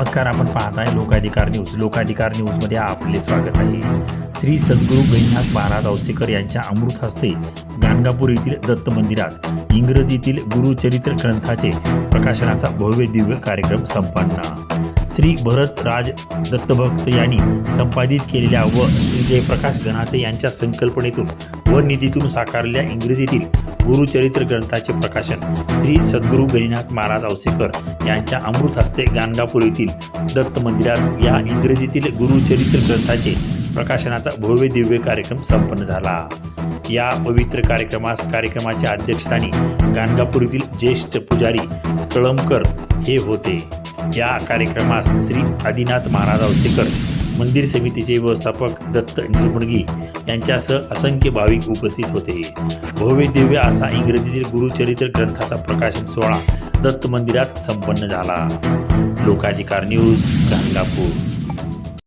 नमस्कार आपण पाहत आहे लोकाधिकार न्यूज. लोकाधिकार न्यूजमध्ये आपले स्वागत आहे. श्री सद्गुरू गैनाथ महाराज औसेकर यांच्या अमृत हस्ते गाणगापूर येथील दत्त मंदिरात इंग्रजीतील गुरुचरित्र ग्रंथाचे प्रकाशनाचा भव्य दिव्य कार्यक्रम संपन्न. श्री भरत राज दत्तभक्त यांनी संपादित केलेल्या व श्री जयप्रकाश गणाते यांच्या संकल्पनेतून व निधीतून साकारलेल्या इंग्रजीतील गुरुचरित्र ग्रंथाचे प्रकाशन श्री सद्गुरू गणिनाथ महाराज औसेकर यांच्या अमृत हस्ते गाणगापूर येथील दत्त मंदिरात या इंग्रजीतील गुरुचरित्र ग्रंथाचे प्रकाशनाचा भव्य दिव्य कार्यक्रम संपन्न झाला. या पवित्र कार्यक्रमास कार्यक्रमाच्या अध्यक्षस्थानी गाणगापूर येथील ज्येष्ठ पुजारी कळमकर हे होते. या कार्यक्रमास श्री आदिनाथ महाराज औसेकर मंदिर समितीचे व्यवस्थापक दत्त निर्मणगी यांच्यासह असंख्य भाविक उपस्थित होते. भव्य दिव्य असा इंग्रजीतील गुरुचरित्र ग्रंथाचा प्रकाशन सोहळा दत्त मंदिरात संपन्न झाला. लोकाधिकार न्यूज गाणगापूर